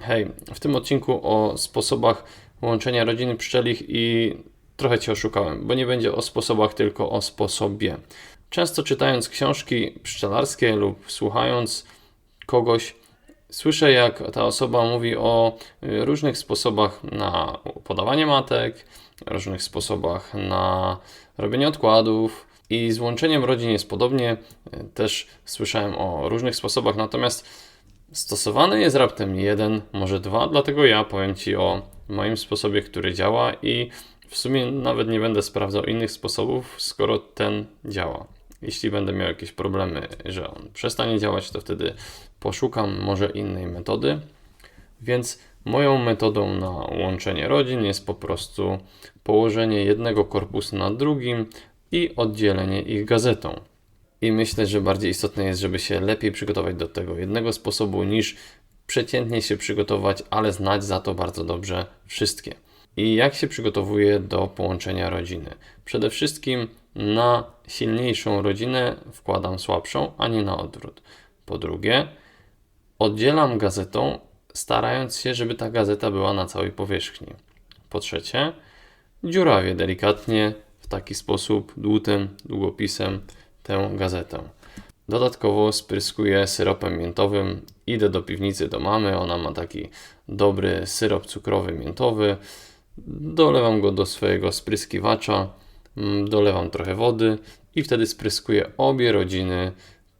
Hej, w tym odcinku o sposobach łączenia rodziny pszczelich i trochę Cię oszukałem, bo nie będzie o sposobach, tylko o sposobie. Często czytając książki pszczelarskie lub słuchając kogoś, słyszę jak ta osoba mówi o y, różnych sposobach na podawanie matek, różnych sposobach na robienie odkładów i z łączeniem rodzin jest podobnie. Y, Też słyszałem o różnych sposobach, natomiast Stosowany jest raptem jeden, może dwa, dlatego ja powiem Ci o moim sposobie, który działa i w sumie nawet nie będę sprawdzał innych sposobów, skoro ten działa. Jeśli będę miał jakieś problemy, że on przestanie działać, to wtedy poszukam może innej metody. Więc moją metodą na łączenie rodzin jest po prostu położenie jednego korpusu na drugim i oddzielenie ich gazetą. I myślę, że bardziej istotne jest, żeby się lepiej przygotować do tego jednego sposobu, niż przeciętnie się przygotować, ale znać za to bardzo dobrze wszystkie. I jak się przygotowuję do połączenia rodziny? Przede wszystkim na silniejszą rodzinę wkładam słabszą, a nie na odwrót. Po drugie, oddzielam gazetą, starając się, żeby ta gazeta była na całej powierzchni. Po trzecie, dziurawię delikatnie w taki sposób dłutem, długopisem tę gazetę. Dodatkowo spryskuję syropem miętowym. Idę do piwnicy do mamy, ona ma taki dobry syrop cukrowy miętowy. Dolewam go do swojego spryskiwacza, mm, dolewam trochę wody i wtedy spryskuję obie rodziny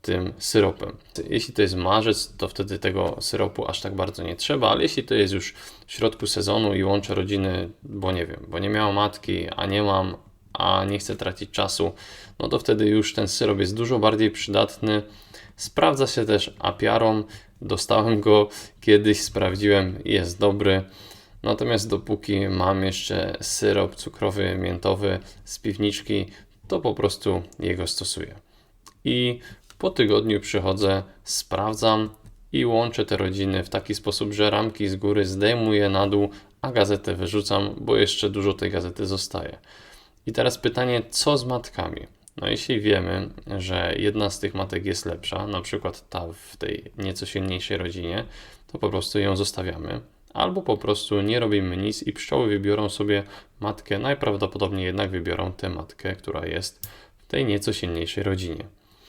tym syropem. Jeśli to jest marzec, to wtedy tego syropu aż tak bardzo nie trzeba, ale jeśli to jest już w środku sezonu i łączę rodziny, bo nie wiem, bo nie miałam matki, a nie mam, a nie chcę tracić czasu, no to wtedy już ten syrop jest dużo bardziej przydatny. Sprawdza się też apiarą. Dostałem go kiedyś, sprawdziłem, jest dobry. Natomiast dopóki mam jeszcze syrop cukrowy, miętowy z piwniczki, to po prostu jego stosuję. I po tygodniu przychodzę, sprawdzam i łączę te rodziny w taki sposób, że ramki z góry zdejmuję na dół, a gazetę wyrzucam, bo jeszcze dużo tej gazety zostaje. I teraz pytanie, co z matkami? No jeśli wiemy, że jedna z tych matek jest lepsza, na przykład ta w tej nieco silniejszej rodzinie, to po prostu ją zostawiamy. Albo po prostu nie robimy nic i pszczoły wybiorą sobie matkę, najprawdopodobniej jednak wybiorą tę matkę, która jest w tej nieco silniejszej rodzinie.